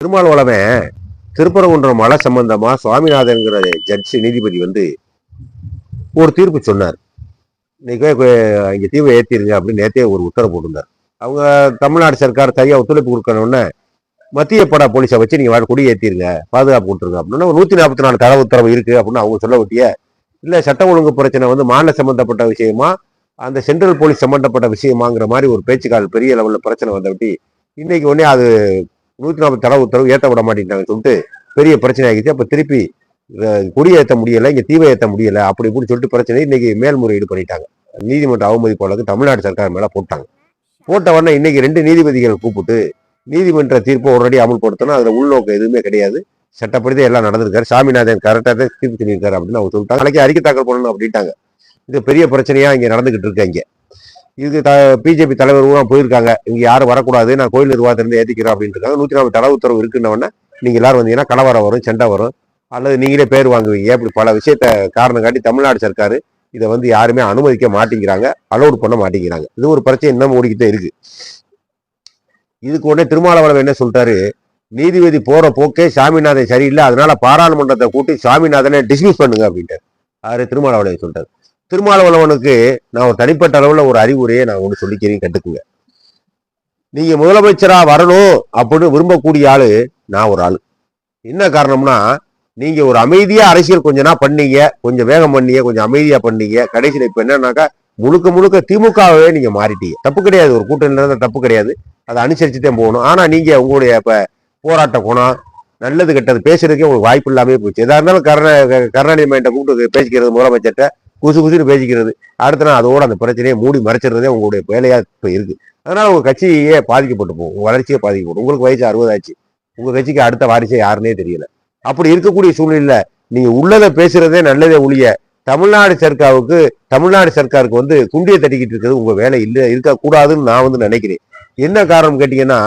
திருமாவளவன் திருப்பரங்குன்றம் மலை சம்பந்தமா சுவாமிநாதன்கிற ஜட்ஜி நீதிபதி வந்து ஒரு தீர்ப்பு சொன்னார். இன்னைக்கு இங்கே தீவை ஏத்திருங்க அப்படின்னு நேற்றே ஒரு உத்தரவு போட்டிருந்தார். அவங்க தமிழ்நாடு சர்க்கார் சரியாக ஒத்துழைப்பு கொடுக்கணும்னு மத்திய படா போலீஸை வச்சு நீங்கள் வாட கொடி ஏத்திருங்க பாதுகாப்பு கொடுத்துருங்க அப்படின்னா. ஒரு நூற்றி நாற்பத்தி நாலு தர உத்தரவு இருக்குது அப்படின்னு அவங்க சொல்ல ஒட்டிய இல்லை சட்டம் ஒழுங்கு பிரச்சனை வந்து மாநில சம்மந்தப்பட்ட விஷயமா அந்த சென்ட்ரல் போலீஸ் சம்பந்தப்பட்ட விஷயமாங்கிற மாதிரி ஒரு பேச்சுக்கால் பெரிய லெவலில் பிரச்சனை வந்த விட்டி இன்னைக்கு உடனே அது நூத்தி நாற்பது தடை உத்தரவு ஏற்ற விட மாட்டேங்கிறாங்கன்னு சொல்லிட்டு பெரிய பிரச்சனை ஆகிடுச்சு. அப்ப திருப்பி அஹ், கொடி ஏற்ற முடியல இங்க தீவை ஏற்ற முடியல அப்படி இப்படி சொல்லிட்டு பிரச்சனை இன்னைக்கு மேல்முறையீடு பண்ணிட்டாங்க. நீதிமன்ற அவமதிப்பு வழக்கு தமிழ்நாடு சர்க்கார் மேல போட்டாங்க. போட்ட உடனே இன்னைக்கு ரெண்டு நீதிபதிகள் கூப்பிட்டு நீதிமன்ற தீர்ப்பை உடனடி அமல்படுத்தணும். அதுல உள்நோக்கம் எதுவுமே கிடையாது. சட்டப்படி தான் எல்லாம் நடந்திருக்காரு. சாமிநாதன் கரெக்டாக தான் தீர்ப்பு சொல்லியிருக்காரு அப்படின்னு அவங்க சொல்லிட்டாங்க. நாளைக்கு அறிக்கை தாக்கல் பண்ணணும் அப்படின்ட்டாங்க. இது பெரிய பிரச்சனையா இங்க நடந்துகிட்டு இருக்காங்க இதுக்கு த பிஜேபி தலைவரும் போயிருக்காங்க. இங்க யாரும் வரக்கூடாது. நான் கோயில் நிர்வாகத்திலிருந்து ஏற்றிக்கிறேன் அப்படின்னு இருக்காங்க நூத்தி நாற்பது தடை உத்தரவு இருக்குன்னொடனே நீங்க எல்லாரும் வந்தீங்கன்னா கலவரம் வரும் சண்டை வரும். அல்லது நீங்களே பேர் வாங்குவீங்க. அப்படி பல விஷயத்த காரணம் காட்டி தமிழ்நாடு சர்க்கார் இதை வந்து யாருமே அனுமதிக்க மாட்டேங்கிறாங்க அலோடு பண்ண மாட்டேங்கிறாங்க. இது ஒரு பிரச்சனை இன்னும் ஓடிக்கிட்டே இருக்கு. இதுக்கு உடனே திருமாவளவன் என்ன சொல்றாரு நீதிபதி போற போக்கே சாமிநாதன் சரியில்லை. அதனால பாராளுமன்றத்தை கூட்டி சாமிநாதனை டிஸ்மிஸ் பண்ணுங்க அப்படின்ட்டார். ஆறு திருமாவளவன் சொல்லிட்டாரு. திருமாவளவனுக்கு நான் ஒரு தனிப்பட்ட அளவில் ஒரு அறிவுரையை நான் ஒன்று சொல்லிக்கிறேன் கட்டுக்குங்க. நீங்க முதலமைச்சரா வரணும் அப்படின்னு விரும்பக்கூடிய ஆளு நான் ஒரு ஆளு. என்ன காரணம்னா நீங்க ஒரு அமைதியா அரசியல் கொஞ்ச நாள் பண்ணீங்க கொஞ்சம் வேகம் பண்ணீங்க கொஞ்சம் அமைதியா பண்ணீங்க. கடைசியில் இப்ப என்னன்னாக்கா முழுக்க முழுக்க திமுகவே நீங்க மாறிட்டீங்க. தப்பு கிடையாது ஒரு கூட்டணியில இருந்தா தப்பு கிடையாது. அதை அனுசரிச்சு தான் போகணும். ஆனா நீங்க உங்களுடைய இப்ப போராட்ட குணம் நல்லது கெட்டது பேசுறதுக்கே உங்களுக்கு வாய்ப்பு இல்லாமே போச்சு. எதா இருந்தாலும் கருணா கருணாநிதி மைண்ட கூப்பிட்டு பேசிக்கிறது முதலமைச்சர்கிட்ட குசு குசுன்னு பேசிக்கிறது. அடுத்த நாள் அதோட அந்த பிரச்சனையை மூடி மறைச்சிடுறதே உங்களுடைய வேலையா இப்போ இருக்கு. அதனால உங்க கட்சியே பாதிக்கப்பட்டு போகும். உங்க வளர்ச்சியே பாதிக்கப்படும். உங்களுக்கு வயசு அறுபதாச்சு உங்க கட்சிக்கு அடுத்த வாரிசே யாருன்னே தெரியல. அப்படி இருக்கக்கூடிய சூழ்நிலையில நீங்க உள்ளதை பேசுறதே நல்லதே ஒழிய தமிழ்நாடு சர்க்காருக்கு தமிழ்நாடு சர்க்காருக்கு வந்து குண்டியை தட்டிக்கிட்டு இருக்கிறது உங்க வேலை இல்லை இருக்கக்கூடாதுன்னு நான் வந்து நினைக்கிறேன். என்ன காரணம் கேட்டீங்கன்னா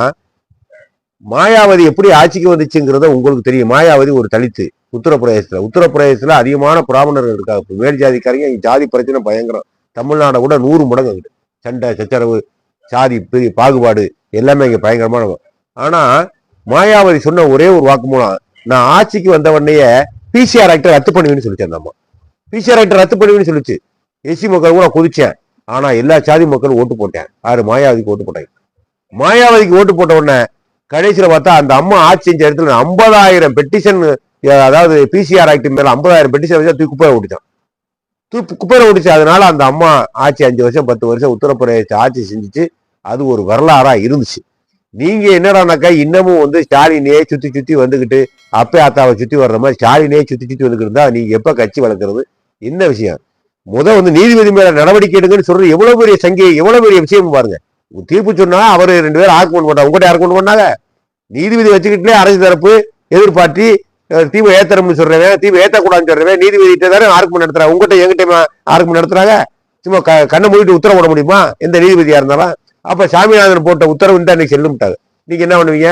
மாயாவதி எப்படி ஆட்சிக்கு வந்துச்சுங்கிறத உங்களுக்கு தெரியும். மாயாவதி ஒரு தலித்து. உத்தரப்பிரதேசத்தில். உத்தரப்பிரதேசத்தில் அதிகமான பிராமணர்கள் இருக்காங்க. மேல் ஜாதிக்காரங்க ஜாதி பிரச்சனை பயங்கரம். தமிழ்நாடை கூட நூறு மடங்கு அங்கிட்டு சண்டை சச்சரவு சாதி பெரிய பாகுபாடு எல்லாமே இங்கே பயங்கரமான ஆனால் மாயாவதி சொன்ன ஒரே ஒரு வாக்குமூலம் நான் ஆட்சிக்கு வந்த உடனேயே பிசிஆர் ஆக்டர் ரத்து பண்ணுவேன்னு சொல்லிச்சு அந்த அம்மா. பிசிஆர் ஆக்டர் ரத்து பண்ணுவேன்னு சொல்லிச்சு. எஸ்சி மக்கள் கூட குதிச்சேன். ஆனால் எல்லா சாதி மக்களும் ஓட்டு போட்டேன். யாரு? மாயாவதிக்கு ஓட்டு போட்டாங்க. மாயாவதிக்கு ஓட்டு போட்ட உடனே கடைசியில் பார்த்தா அந்த அம்மா ஆட்சி செஞ்ச இடத்துல ஐம்பதாயிரம் பெட்டிஷன் அதாவது பிசிஆர் ஆக்ட் மேல ஐம்பதாயிரம் பெட்டிஷன் வச்சா தூக்கி குப்பையை ஓடிச்சான் தூக்கி குப்பையை ஓடிச்சு அதனால அந்த அம்மா ஆட்சி அஞ்சு வருஷம் பத்து வருஷம் உத்தரப்பிரதேச ஆட்சி செஞ்சுச்சு. அது ஒரு வரலாறா இருந்துச்சு. நீங்க என்னடானாக்கா இன்னமும் வந்து ஸ்டாலினே சுத்தி சுத்தி வந்துகிட்டு அப்பே ஆத்தாவை சுத்தி வர்ற மாதிரி ஸ்டாலினே சுத்தி சுத்தி வந்துகிட்டு இருந்தா நீங்க எப்ப கட்சி வளர்க்கறது? என்ன விஷயம்? முத வந்து நீதிபதி மேல நடவடிக்கை எடுங்கன்னு சொல்றது எவ்வளவு பெரிய சங்கி எவ்வளவு பெரிய விஷயம் பாருங்க. தீர்ப்பு சொன்னா அவரு ரெண்டு பேரும் ஆர்குமெண்ட் பண்ணாங்க. உங்ககிட்ட ஆர்குமெண்ட் பண்ணாங்க. நீதிபதி வச்சுக்கிட்டே அரசு தரப்பு எதிர்பார்த்தி தீவை ஏத்தரம்னு சொல்றவன் தீவை ஏத்தக்கூடாதுன்னு சொல்றவன் நீதிபதி தானே ஆர்குமெண்ட் நடத்துறாங்க. உங்ககிட்ட எங்கிட்ட ஆர்குமெண்ட் நடத்துறாங்க. சும்மா க கண்ணை மூடிட்டு உத்தரவு போட முடியுமா? எந்த நீதிபதியா இருந்தாலும். அப்ப சாமிநாதன் போட்ட உத்தரவு தான் இன்னைக்கு செல்லும்ட்டாங்க நீங்க என்ன பண்ணுவீங்க?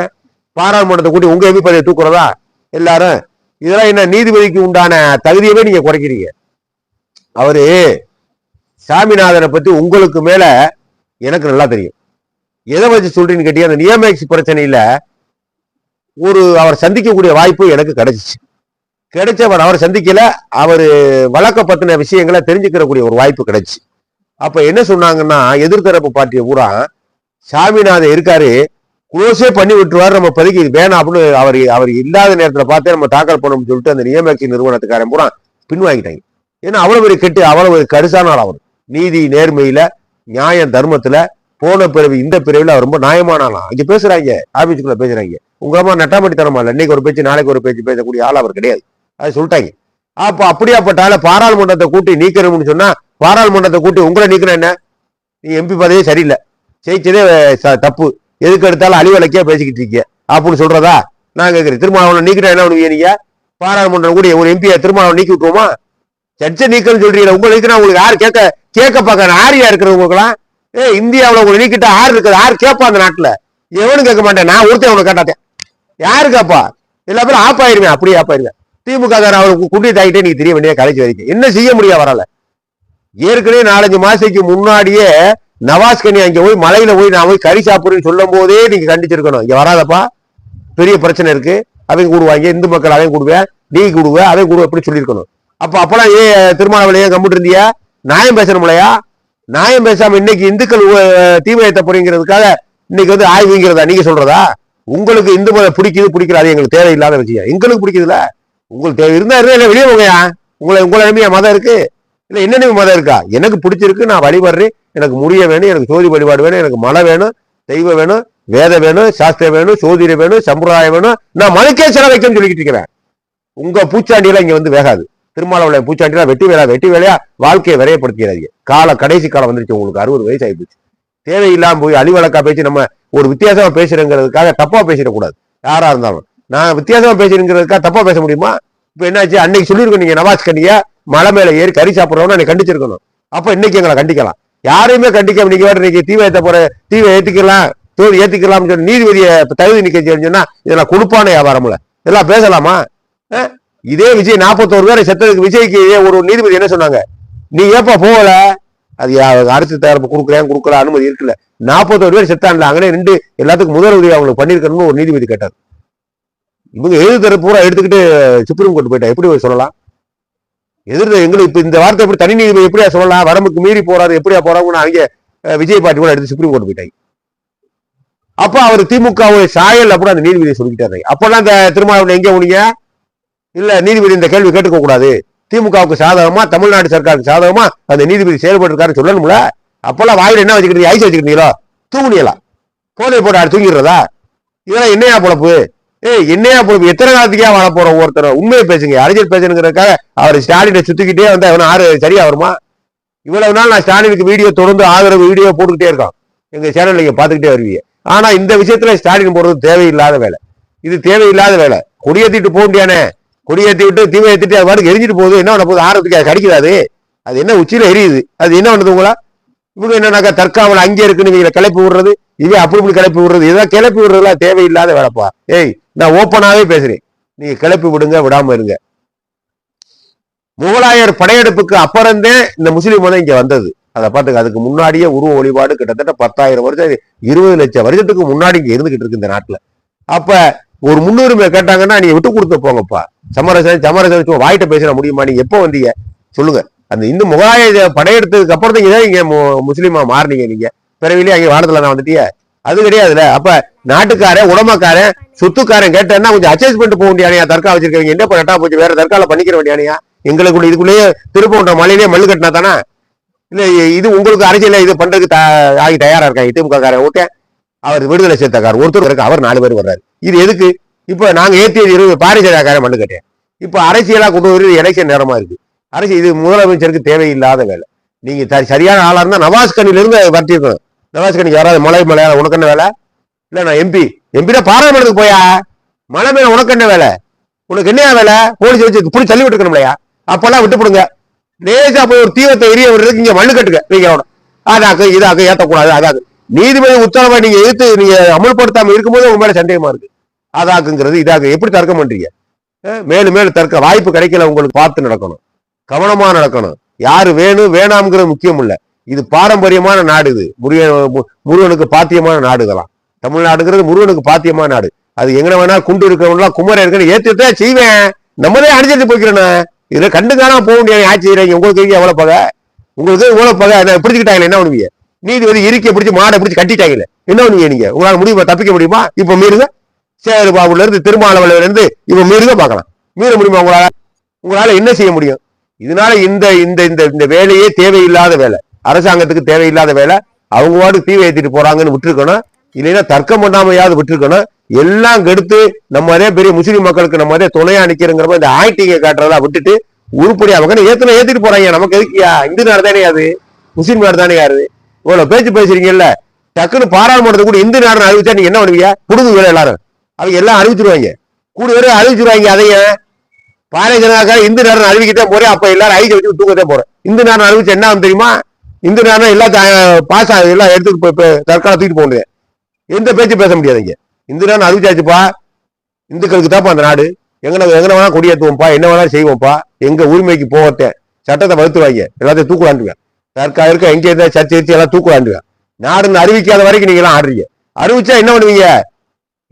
பாராளுமன்றத்தை கூட்டி உங்க எம்பி பதவியை தூக்குறதா? எல்லாரும் இதெல்லாம் என்ன நீதிபதிக்கு உண்டான தகுதியவே நீங்க குறைக்கிறீங்க. அவரு சாமிநாதனை பத்தி உங்களுக்கு மேல எனக்கு நல்லா தெரியும். எதை வச்சு சொல்றீங்கன்னு கேட்டீங்க? அந்த நியமேக்ஸ் பிரச்சனையில ஒரு அவர் சந்திக்கக்கூடிய வாய்ப்பு எனக்கு கிடைச்சிச்சு. கிடைச்சவர் அவர் சந்திக்கல அவர் வழக்க பத்தின விஷயங்களை தெரிஞ்சுக்கிறக்கூடிய ஒரு வாய்ப்பு கிடைச்சி. அப்ப என்ன சொன்னாங்கன்னா எதிர்த்தரப்பு பார்ட்டியை பூரா சாமிநாதன் இருக்காரு குளோஸே பண்ணி விட்டுருவார் நம்ம பதுக்கி வேணாம் அப்படின்னு அவர் அவர் இல்லாத நேரத்தில் பார்த்தே நம்ம தாக்கல் பண்ணணும்னு சொல்லிட்டு அந்த நியமக்கி நிறுவனத்துக்காரன் பூரா பின்வாங்கிட்டாங்க. ஏன்னா அவ்வளவு பெரிய கெட்டு அவ்வளவு ஒரு கடுசான ஆள் அவர். நீதி நேர்மையில நியாயம் தர்மத்துல போன பிறவி இந்த பிறவில அவர் ரொம்ப நியாயமானாலாம். இங்க பேசுறாங்க. ஆபீஸ்க்குள்ள பேசுறாங்க. உங்களமா நட்டாமட்டித்தனமா இல்லை இன்னைக்கு ஒரு பேச்சு நாளைக்கு ஒரு பேச்சு பேசக்கூடிய ஆள் அவர் கிடையாது. அது சொல்லிட்டாங்க. அப்ப அப்படியாப்பட்டால பாராளுமன்றத்தை கூட்டி நீக்கணும்னு சொன்னா பாராளுமன்றத்தை கூட்டி உங்களை நீக்கணும் என்ன? நீ எம்பி பதவியே சரியில்லை. ஜெயிச்சதே ச- தப்பு. எதுக்கு எடுத்தாலும் அழிவலைக்கே பேசிக்கிட்டு இருக்கீங்க. அப்படின்னு சொல்றதா நான் கேட்கிறேன் திருமாவளவன் நீக்கிட்டா என்ன பண்ணுவீங்க நீங்க? பாராளுமன்றம் கூட ஒரு எம்பியை திருமாவளவன் நீக்கி விட்டுருவோமா? சர்ச்சை நீக்கன்னு சொல்றீங்க உங்களுக்கு நான் உங்களுக்கு யார் கேட்க கேட்க பார்க்க ஆரியா இருக்கிறவங்களுக்குலாம் ஏ இந்தியாவில் உங்களை நீக்கிட்ட யார் இருக்குது? யார் கேட்பா அந்த நாட்டில்? எவனும் கேட்க மாட்டேன். நான் ஒருத்தன் உனக்கு கேட்டாத்தேன். யாரு கேட்பா எல்லா பேரும் ஆப் ஆயிருவேன் அப்படியே ஆப் ஆயிருவேன் திமுக காரன் அவருக்கு குட்டி தாக்கிட்டே நீங்க தெரிய வேண்டிய கலைச்சு வரைக்கும். என்ன செய்ய முடியும் வரல ஏற்கனவே நாலஞ்சு மாசத்துக்கு முன்னாடியே நவாஸ் கனி அங்கே போய் மலையில போய் நான் போய் கறி சாப்பிடுறேன்னு சொல்லும் போதே நீங்க கண்டிச்சிருக்கணும். இங்க வராதப்பா. பெரிய பிரச்சனை இருக்கு. அவங்க கூடுவாங்க. இந்து மக்கள் அதையும் கூடுவேன் நீ கூடுவேன் அவன் கூடுவேன் எப்படி சொல்லியிருக்கணும். அப்ப அப்பெல்லாம் ஏ திருமாவளையே கம்பிட்டு இருந்தியா? நியாயம் பேசணும்லையா? நியாயம் பேசாம இன்னைக்கு இந்துக்கள் உ- தீவிரத்தை போறீங்கிறதுக்காக இன்னைக்கு வந்து ஆய்வுங்கிறதா நீங்க சொல்றதா? உங்களுக்கு இந்து மதம் பிடிக்குது பிடிக்கல அது எங்களுக்கு தேவையில்லாத விஷயம். எங்களுக்கு பிடிக்குதுல? உங்களுக்கு தேவை இருந்தா இருந்தா இல்லை வெளியே போங்கயா உங்களை உங்களை நம்பியா மதம் இருக்கு. இல்லை என்ன மதம் இருக்கா? எனக்கு பிடிச்சிருக்கு நான் வழிபடுறேன். எனக்கு முடிய வேணும் எனக்கு சோதி வழிபாடு வேணும் எனக்கு மலை வேணும் தெய்வம் வேணும் வேதம் வேணும் சாஸ்திரம் வேணும் சோதிடம் வேணும் சம்பிரதாயம் வேணும். நான் மனுக்கே சில வைக்கணும்னு சொல்லிக்கிட்டு இருக்கிறேன். உங்க பூச்சாண்டியெல்லாம் இங்க வந்து வேகாது. திருமாவளவன் பூச்சாண்டினா வெட்டி வேலை வெட்டி வேலையா வாழ்க்கையை விரையப்படுத்திக்கிறாங்க கால கடைசி காலம் வந்துருச்சு உங்களுக்கு அறுபது வயசு ஆயிப்போச்சு தேவையில்லாம போய் அழிவழக்கா பேசி நம்ம ஒரு வித்தியாசமா பேசுறேங்கிறதுக்காக தப்பா பேசிடக்கூடாது. யாரா இருந்தாலும். நான் வித்தியாசமா பேசுறேங்கிறதுக்காக தப்பா பேச முடியுமா? இப்ப என்னாச்சு? அன்னைக்கு சொல்லியிருக்கோம் நீங்க நவாஸ் கண்ணியா மலை மேல ஏறி கறி சாப்பிடுறவன அன்னைக்கு கண்டிச்சிருக்கணும். அப்ப இன்னைக்கு எங்களை கண்டிக்கலாம். யாரையுமே கண்டிக்காம நீங்க வேற இன்னைக்கு தீவை ஏற்ற போற தீவை ஏத்திக்கலாம் தோல் ஏத்திக்கலாம்னு சொல்லி நீதிபதியை தகுதி நிக்க சொன்னா இதெல்லாம் கொடுப்பான வியாபாரம்ல. இதெல்லாம் பேசலாமா? அஹ்? இதே விஜய் நாற்பத்தோரு பேரை செத்ததுக்கு விஜய்க்கு ஒரு நீதிபதி என்ன சொன்னாங்க? நீ ஏப்பா போகல? அது யா- அரசு தரப்பு கொடுக்குறேன் கொடுக்கல அனுமதி இருக்குல்ல நாற்பத்தோரு பேர் செத்தான்ல அங்கே ரெண்டு எல்லாத்துக்கும் முதல் உதவி அவங்களுக்கு பண்ணியிருக்கணும்னு ஒரு நீதிபதி கேட்டார். இவங்க எதிர் தரப்பு பூரா எடுத்துக்கிட்டு சுப்ரீம் கோர்ட் போயிட்டா. எப்படி சொல்லலாம்? எதிர் எங்களுக்கு இப்போ இந்த வார்த்தை எப்படி தனி நீதிபதி எப்படியா சொல்லலாம்? வரம்புக்கு மீறி போறாரு எப்படியா போறாங்கன்னு அவங்க விஜய் பாட்டி கூட எடுத்து சுப்ரீம் கோர்ட் போயிட்டாங்க. அப்போ அவர் திமுக சாயல் அப்படின்னு அந்த நீதிபதியை சொல்லிக்கிட்டாரு. அப்பெல்லாம் இந்த திருமாவளவன் எங்கே உனிங்க இல்லை நீதிபதி இந்த கேள்வி கேட்டுக்கூடாது திமுகவுக்கு சாதகமா தமிழ்நாடு சர்க்காருக்கு சாதகமா அந்த நீதிபதி செயல்பட்டு சொல்லணும்ல? அப்பெல்லாம் வாயில் என்ன வச்சுக்கிட்டு ஐஸ் வச்சுக்கிட்டீங்களோ தூங்குனீங்களா? போனை போட்டு ஆடு தூங்கிடுறதா? இதெல்லாம் என்னையா பொழப்பு? ஏய் என்னையா பொழப்பு? எத்தனை காலத்துக்கே வாழ போற ஒருத்தர் உண்மையை பேசுங்க. அரசியல் பேசணுங்கிறதுக்காக அவர் ஸ்டாலினை சுத்திக்கிட்டே வந்தா இவன் ஆறு சரியா வருமா? இவ்வளவு நாள் நான் ஸ்டாலினுக்கு வீடியோ தொடர்ந்து ஆதரவு வீடியோ போட்டுக்கிட்டே இருக்கான் எங்க சேனல் நீங்க பாத்துக்கிட்டே வருவீங்க. ஆனா இந்த விஷயத்துல ஸ்டாலின் போடுறது தேவையில்லாத வேலை. இது தேவையில்லாத வேலை. கொடியேத்திட்டு போக முடியானே கொடியேற்றி விட்டு தீவை ஏற்றிட்டு அது பாட்டுக்கு எரிஞ்சிட்டு போகுது. என்ன பண்ண போகுது? ஆரத்துக்கு அது கடிக்கிறாது அது என்ன உச்சியில் எரியுது? அது என்ன பண்ணுது உங்களா? இவங்க என்னன்னாக்கா தற்காவல் அங்கே இருக்குன்னு இவங்களை கிளப்பி விடுறது இதே அப்படி இப்படி கிளப்பி விடுறது இதெல்லாம் கிளப்பி விடுறதுலாம் தேவையில்லாத வேலைப்பா ஏய் நான் ஓப்பனாகவே பேசுறேன். நீங்கள் கிளப்பி விடுங்க விடாமல் இருங்க. முகலாயர் படையெடுப்புக்கு அப்புறந்தே இந்த முஸ்லீம் மதம் இங்கே வந்தது. அதை பார்த்துக்க அதுக்கு முன்னாடியே உருவ வழிபாடு கிட்டத்தட்ட பத்தாயிரம் வருஷம் இருபது லட்சம் வருஷத்துக்கு முன்னாடி இங்கே இருந்துகிட்டு இருக்கு இந்த நாட்டில். அப்போ ஒரு முன்னுரிமை கேட்டாங்கன்னா நீங்கள் விட்டு கொடுத்து போங்கப்பா. சமரசம் சமரசம் சும்மா வாயிட்ட பேசிட முடியுமா? நீங்க எப்போ வந்தீங்க? சொல்லுங்க. அந்த இந்து முகலாய படையெடுத்ததுக்கு அப்புறம் தான் இங்கே இங்க மு- முஸ்லீமா மாறுனீங்க நீங்க. பிறவிலே அங்கே வானத்துல நான் வந்துட்டிய. அது கிடையாதுல அப்ப நாட்டுக்காரன் உடமைக்காரன் சொத்துக்காரன் கேட்டேன்னா கொஞ்சம் அட்ஜஸ்ட் பண்ணிட்டு போக வேண்டியானியா தற்கா வச்சிருக்கவங்க. என்ன பண்ணட்டா போச்சு வேற தற்கால பண்ணிக்கிற வேண்டியானியா எங்களுக்கு இதுக்குள்ளேயே திருப்பூண்ட மலையிலேயே மல்லு கட்டினா தானே? இல்ல இது உங்களுக்கு அரசியல இது பண்றதுக்கு த- ஆகி தயாரா இருக்காங்க. திமுக காரன். ஓகே? அவர் விடுதலை சேர்த்தக்கார் ஒருத்தர் இருக்கு அவர் நாலு பேர் வர்றாரு. இது எதுக்கு? இப்போ நாங்கள் ஏற்றி இருபது பாரிசாக்காரன் மண்ணு கட்டேன் இப்போ அரசியலாக கொண்டு வருது எலெக்ஷன் நேரமாக இருக்குது அரசு இது முதலமைச்சருக்கு தேவையில்லாத வேலை. நீங்கள் த- சரியான ஆளாக இருந்தால் நவாஸ் கனில இருந்து வரட்டிருக்கணும் நவாஸ் கனிக்கு யாராவது மலை மலையாள உனக்கு என்ன வேலை? இல்லை நான் எம்பி எம்பினா பாராளுமன்றத்துக்கு போயா? மலை மேலே உனக்கு என்ன வேலை? உனக்கு என்ன வேலை? போலீஸ் வச்சு புடி தள்ளி விட்டுக்கணும்லையா? அப்பெல்லாம் விட்டுப்படுங்க லேசா போய் ஒரு தீவத்தை எரிய விடுறதுக்கு இங்க மண்ணு கட்டுங்க. நீங்க அவனும் அதாக்கு இதாக்கு ஏத்தக்கூடாது அதாக்கு. நீதிபதி உத்தரவை நீங்க எதிர்த்து நீங்க அமல்படுத்தாம இருக்கும்போது உங்க மேல சந்தேகமா இருக்கு. அதாக்குங்கிறது இதாக. எப்படி தர்க்கம் பண்றீங்க? மேலும் மேலும் தர்க்க வாய்ப்பு கிடைக்கல உங்களுக்கு பார்த்து நடக்கணும். கவனமா நடக்கணும். யாரு வேணும் வேணாம்ங்கிறது முக்கியம் இல்ல. இது பாரம்பரியமான நாடு இது. முருகன் மு- முருகனுக்கு பாத்தியமான நாடு இதெல்லாம். தமிழ்நாடுங்கிறது முருகனுக்கு பாத்தியமான நாடு. அது எங்கே வேணா குண்டு இருக்கிறவங்களாம் குமரன் இருக்குன்னு ஏத்துட்டே செய்வேன். நம்மளே அணிஞ்சிட்டு போய்க்கிறேன்னு இதுல கண்டு காணாம போக முடியாது. ஆட்சி செய்யறீங்க உங்களுக்கு இருக்கு எவ்வளவு பகை? உங்களுக்கு எவ்வளவு பகை. என்ன பிடிச்சிக்கிட்டாங்களே என்ன பண்ணுவீங்க? நீதிபதி இறுக்கிய பிடிச்சி மாடை பிடிச்சி கட்டிட்டாங்களே. என்ன பண்ணுவீங்க நீங்க? உங்களால் முடியுமா? தப்பிக்க முடியுமா? இப்ப மீறுங்க சேகர் பாபுல இருந்து திருமாவளவன்ல இருந்து இப்ப மீறுக பார்க்கலாம். மீற முடியுமா உங்களால? உங்களால என்ன செய்ய முடியும்? இதனால இந்த இந்த இந்த இந்த வேலையே தேவையில்லாத வேலை. அரசாங்கத்துக்கு தேவையில்லாத வேலை. அவங்க வாடு தீ ஏத்திட்டு போறாங்கன்னு விட்டுருக்கணும். இல்லைன்னா தர்க்கம் பண்ணாமையாவது விட்டுருக்கணும். எல்லாம் கெடுத்து நம்ம அதே பெரிய முஸ்லீம் மக்களுக்கு நம்ம அதே துணையா நிக்கிறங்கிற இந்த ஆயிட்டிங்க காட்டுறதா விட்டுட்டு உருப்படியா அவங்க ஏத்தனை ஏத்திட்டு போறாங்க? நமக்கு எதுக்கியா இந்து நாடு தானே அது. முஸ்லீம் நாடு தானே யாரு இவ்வளவு பேச்சு பேசுறீங்கல்ல. டக்குன்னு பாராளுமன்றத்தை கூட இந்து நாடு அறிவிச்சா நீங்க என்ன பண்ணுவீங்க? புடுங்க வேலை எல்லாரும்? அவங்க எல்லாம் அறிவிச்சிருவாங்க. கூடி பேரும் அறிவிச்சிருவாங்க அதையும் பாரதிய ஜனதா இந்து நேரம் அறிவிக்கிட்டே போறேன். அப்ப எல்லாரும் ஐஜி வச்சு தூக்கத்தே போறேன். இந்து நேரம் அறிவிச்சு என்ன ஆகும் தெரியுமா? இந்து நேரம் எல்லாம் பாஸ் ஆகுது எல்லாம் எடுத்துட்டு போய் தற்கால தூக்கிட்டு போக முடியாது எந்த பேச்சு பேச முடியாது இங்க. இந்து நேரம் அறிவிச்சாச்சுப்பா. இந்துக்களுக்கு தான்ப்பா அந்த நாடு. எங்கன எங்கன வேணா கொடியேற்றுவோம்ப்பா. என்ன வேணா செய்வோம்ப்பா. எங்க உரிமைக்கு போகட்டேன் சட்டத்தை வகுத்துருவாங்க எல்லாத்தையும் தூக்குலாண்டுவேன் தற்கால இருக்க எங்கே இருந்தா சர்ச்சை வச்சு எல்லாம் தூக்குலாண்டுவேன் நாடுன்னு அறிவிக்காத வரைக்கும் நீங்க எல்லாம் ஆடுறீங்க. அறிவிச்சா என்ன பண்ணுவீங்க?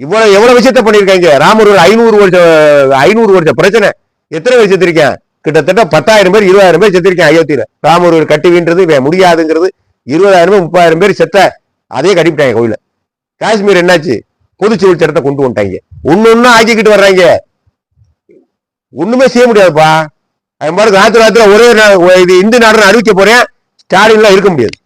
இவ்வளவு எவ்வளவு விஷயத்த பண்ணியிருக்காங்க? ராமர் ஒரு ஐநூறு வருஷம் ஐநூறு வருஷம் பிரச்சனை. எத்தனை பேர் செத்திருக்கேன்? கிட்டத்தட்ட பத்தாயிரம் பேர் இருபதாயிரம் பேர் செத்திருக்கேன் அயோத்தியில. ராமர் ஒரு கட்டுவின்றது முடியாதுங்கிறது இருபதாயிரம் பேர் முப்பதாயிரம் பேர் செத்த அதே கட்டிவிட்டாங்க கோயில. காஷ்மீர் என்னாச்சு? பொதுச்சுவல் சட்டத்தை கொண்டு வந்துட்டாங்க. ஒண்ணு ஒண்ணு ஆக்கிக்கிட்டு வர்றாங்க. ஒண்ணுமே செய்ய முடியாதுப்பா. அது மாதிரி ராத்திரி ராத்திரி ஒரே இது இந்து நாடுன்னு அறிவிக்க போறேன். ஸ்டாலின்லாம் இருக்க முடியாது.